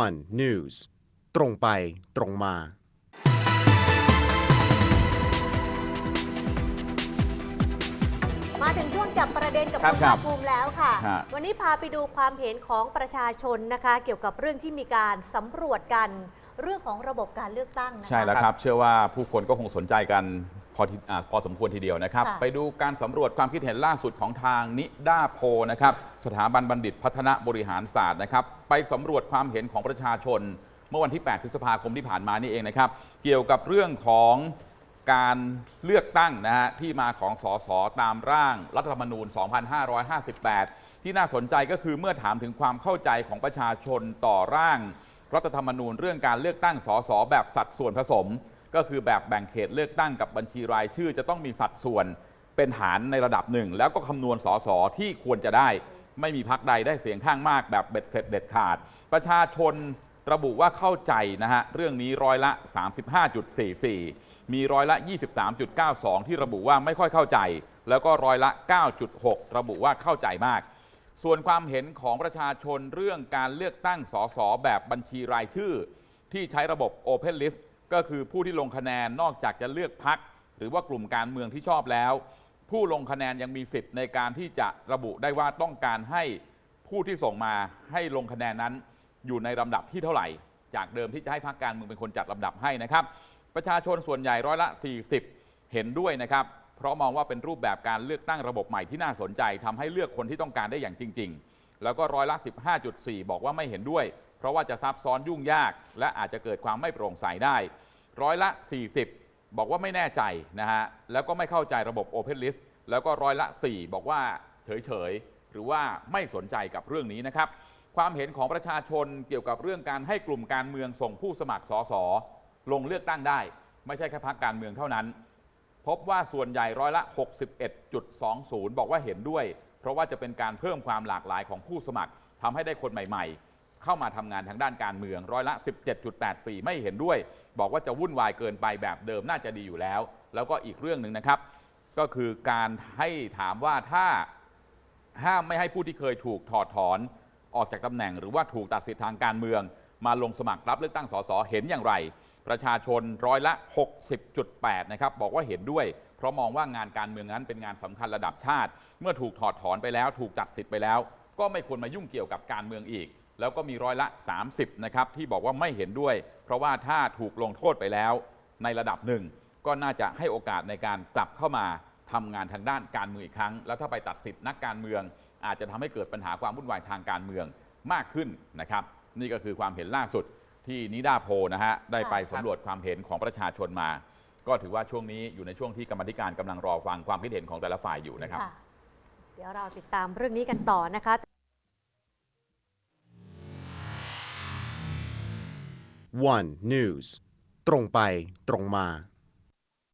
one news ตรงไปตรงมา มาถึงช่วงจับประเด็นกับครัคุบณครัภาบคภูมิแล้วค่ะ ฮะ วันนี้พาไปดูความเห็นของประชาชนนะคะ เกี่ยวกับเรื่องที่มีการสำรวจกัน เรื่องของระบบการเลือกตั้งนะคะ ใช่แล้วครับ เชื่อว่าผู้คนก็คงสนใจกัน พอทีอาพอสมควรทีเดียวนะครับค่ะไปดูการสำรวจความคิดเห็นล่าสุดของทางนิด้าโพลนะครับ สถาบันบัณฑิตพัฒนาบริหารศาสตร์นะครับ ไปสำรวจความเห็นของประชาชน เมื่อวันที่ 8 พฤษภาคมที่ผ่านมานี่เองนะครับ เกี่ยวกับเรื่องของการเลือกตั้งนะฮะที่มาของสสตามร่างรัฐธรรมนูญ 2558 ที่น่าสนใจก็คือเมื่อถามถึงความเข้าใจของประชาชนต่อร่าง รัฐธรรมนูญเรื่องการเลือกตั้งสสแบบสัดส่วนผสม ก็คือแบบแบ่งเขตเลือกตั้งกับบัญชีรายชื่อจะต้องมีสัดส่วนเป็นฐานในระดับหนึ่ง แล้วก็คำนวณสสที่ควรจะได้ ไม่มีพักใดได้เสียงข้างมากแบบเบ็ดเสร็จเด็ดขาด ประชาชนระบุว่าเข้าใจนะฮะเรื่องนี้ร้อยละ 35.44 มีร้อยละ 23.92 ที่ระบุว่าไม่ค่อยเข้าใจ แล้วก็ร้อยละ 9.6 ระบุว่าเข้าใจมาก ส่วนความเห็นของประชาชนเรื่องการเลือกตั้งสสแบบบัญชีรายชื่อ ที่ใช้ระบบ Open List ก็คือผู้ที่ลงคะแนนนอกจากจะเลือกพักหรือว่ากลุ่มการเมืองที่ชอบแล้ว ผู้ลงคะแนนยังมีสิทธิ์ในการที่จะระบุได้ว่าต้องการให้ผู้ที่ส่งมาให้ลงคะแนนนั้น อยู่ในลำดับที่เท่าไหร่ จากเดิมที่จะให้พรรคการเมืองเป็นคนจัดลำดับให้นะครับ ประชาชนส่วนใหญ่ร้อยละ 40 เห็นด้วยนะครับ เพราะมองว่าเป็นรูปแบบการเลือกตั้งระบบใหม่ที่น่าสนใจทำให้เลือกคนที่ต้องการได้อย่างจริง ๆ แล้วก็ร้อยละ 15.4 บอกว่าไม่เห็นด้วย เพราะว่าจะซับซ้อนยุ่งยาก และอาจจะเกิดความไม่โปร่งใสได้ ร้อยละ 40 บอกว่าไม่แน่ใจนะฮะแล้วก็ไม่เข้าใจระบบ Open List แล้วก็ร้อยละ 4 บอกว่าเฉยๆหรือว่าไม่สนใจกับเรื่องนี้นะครับ ความเห็นของประชาชนเกี่ยวกับเรื่องการให้กลุ่มการเมืองส่งผู้สมัครสสลงเลือกตั้งได้ ไม่ใช่แค่พรรคการเมืองเท่านั้น พบว่าส่วนใหญ่ร้อยละ 61.20 บอกว่าเห็นด้วย เพราะว่าจะเป็นการเพิ่มความหลากหลายของผู้สมัครทำให้ได้คนใหม่ ๆ เข้ามาทำงานทางด้านการเมืองร้อยละ 17.84 ไม่เห็นด้วย บอกว่าจะวุ่นวายเกินไปแบบเดิมน่าจะดีอยู่แล้ว แล้วก็อีกเรื่องหนึ่งนะครับ ก็คือการให้ถามว่าถ้าห้ามไม่ให้ผู้ที่เคยถูกถอดถอนออกจากตำแหน่ง หรือว่าถูกตัดสิทธิทางการเมือง มาลงสมัครรับเลือกตั้งสสเห็นอย่างไร ประชาชนร้อยละ 60.8 นะครับ บอกว่าเห็นด้วย เพราะมองว่างานการเมืองนั้นเป็นงานสำคัญระดับชาติ เมื่อถูกถอดถอนไปแล้ว ถูกตัดสิทธิ์ไปแล้ว ก็ไม่ควรมายุ่งเกี่ยวกับการเมืองอีก แล้วก็มีร้อยละ 30นะครับที่บอกว่าไม่เห็นด้วย เพราะว่าถ้าถูกลงโทษไปแล้วในระดับหนึ่ง ก็น่าจะให้โอกาสในการกลับเข้ามาทำงานทางด้านการเมืองอีกครั้ง แล้วถ้าไปตัดสิทธิ์นักการเมือง อาจจะทำให้เกิดปัญหาความวุ่นวายทางการเมืองมากขึ้นนะครับนี่ก็คือความเห็นล่าสุดที่นิดาโพลนะฮะได้ไปสำรวจความเห็นของประชาชนมา ก็ถือว่าช่วงนี้อยู่ในช่วงที่กรรมาธิการกำลังรอฟังความคิดเห็นของแต่ละฝ่ายอยู่นะครับค่ะเดี๋ยวเราติดตามเรื่องนี้กันต่อนะคะ one news ตรงไปตรงมา